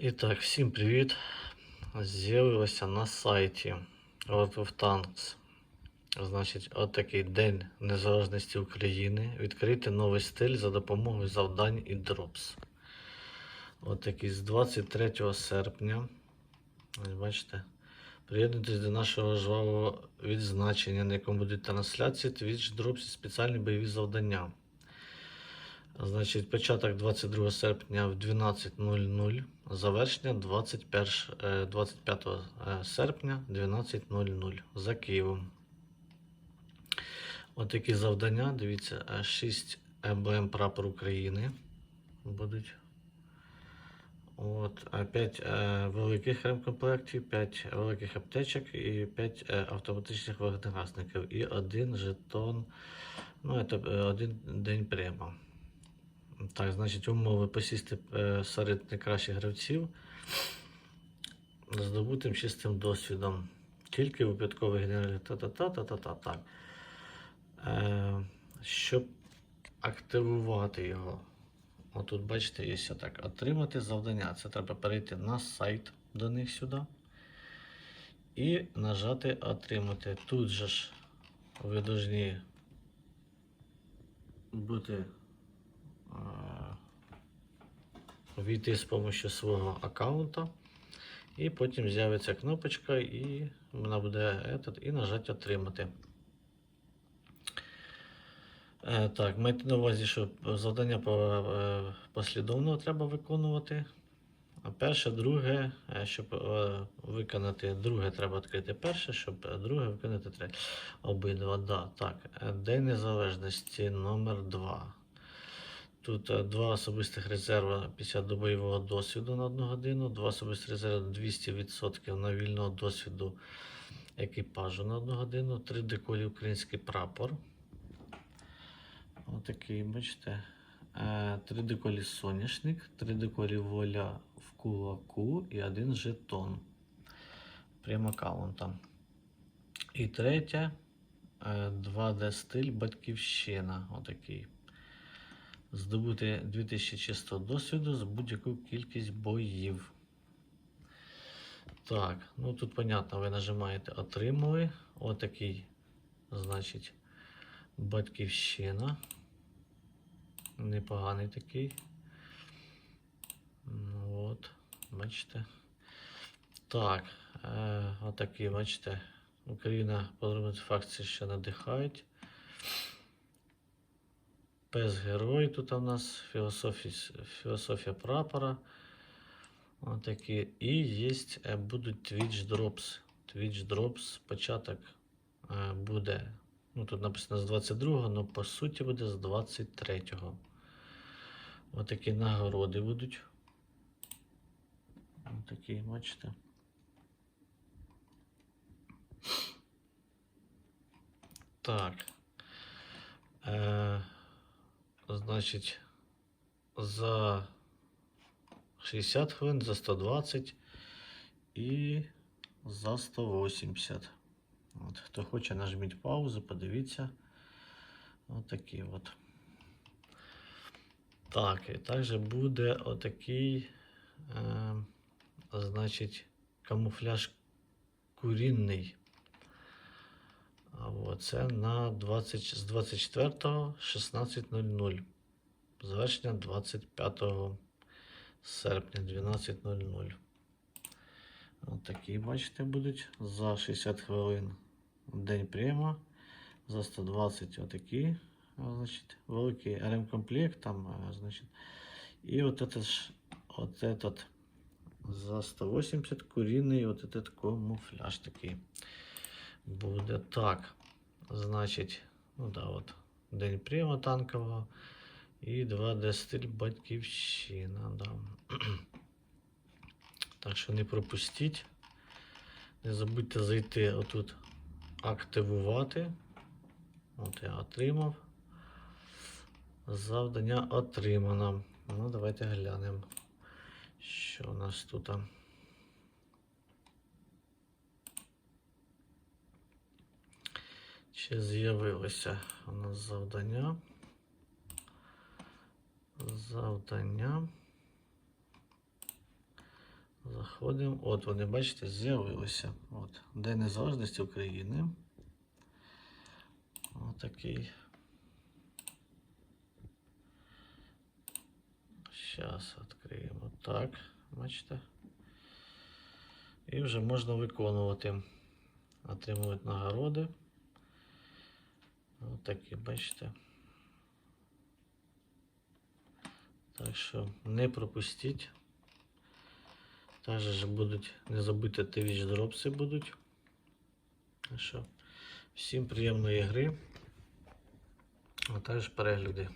І так, всім привіт! З'явилося на сайті World of Tanks. Значить, отакий День Незалежності України. Відкрити новий стиль за допомогою завдань і дропс. Отакий з 23 серпня. Ось Бачите? Приєднуйтесь до нашого жвавого відзначення, на якому будуть трансляції, Twitch Drops і спеціальні бойові завдання. Значить, початок 22 серпня в 12.00, завершення 21, е, 25 е, серпня 12.00 за Києвом. Отакі завдання. Дивіться, е, 6 ЕБМ прапор України будуть. От, 5 великих ремкомплектів, 5 великих аптечок і 5 автоматичних вогнегасників. І один жетон, ну, це е, один день прямо. Так, значить, умови посісти е, серед найкращих гравців здобутим чистим досвідом. Тільки випадковий генералі та-та-та-та-та-та. Так. Е, щоб активувати його, отут, бачите, є все так. Отримати завдання. Це треба перейти на сайт до них сюди. І нажати Отримати. Тут же ж ви повинні бути війти з допомогою свого аккаунта. І потім з'явиться кнопочка, і вона буде этот, і нажати отримати. Е, так, майте на увазі, що завдання е, послідовно треба виконувати. А перше, друге, е, щоб виконати друге, треба відкрити перше, щоб друге виконати третє. Обидва, да. Так, День Незалежності номер 2 Тут е, два особистих резерви 50 до бойового досвіду на одну годину, два особистих резерви 200% на вільного досвіду екіпажу на одну годину, три деколі український прапор. Отакий, бачите. Е, Три деколі соняшник, три деколі воля в кулаку і один жетон. Прямо аккаунтом. І третє 2D стиль Батьківщина. Отакий здобути 2000 чистого досвіду з будь-яку кількість боїв. Так, ну тут, понятно, ви нажимаєте Отримали. Отакий, значить, батьківщина. Непоганий такий. Ну, от, бачите. Так, е, отакий, бачите. Україна подробиці факції ще надихають. Пес герой тут у нас філософія, філософія прапора. Отакі. І є е, будуть Twitch Drops. Twitch Drops початок е, буде. Ну, тут написано з 22-го, але по суті буде з 23-го. Отакі нагороди будуть. Отакі, бачите. Так. Е, Значить, за 60 хвилин, за 120 і за 180. От, Хто хоче, нажміть паузу, подивіться. Отакі от. Так, і також буде отакий, е, значить, камуфляж курінний. От це на 20, з 24 16.00. Завершення 25 серпня 12.00. От такі, бачите, будуть за 60 хвилин день прямо. За 120 отакі. а, Значить, великий ремкомплект там, а, значить. І от этот, ж- от этот за 180 куриний, от этот камуфляж такий буде так. Значить, ну да, от день прямо танкового і 2D стиль батьківщина. Да. Так що не пропустіть. Не забудьте зайти отут активувати. От я отримав. Завдання отримано. Ну, давайте глянемо, що у нас тут. Ще з'явилося у нас завдання. Завдання. Заходимо. От вони, бачите, з'явилися. От. День Незалежності України. Отакий. Зараз відкриємо. Так, бачите. І вже можна виконувати. Отримувати нагороди. Отакі, бачите. Так що не пропустіть. Також будуть, не забудьте твіч дропси будуть. Так що, всім приємної гри, а також перегляди.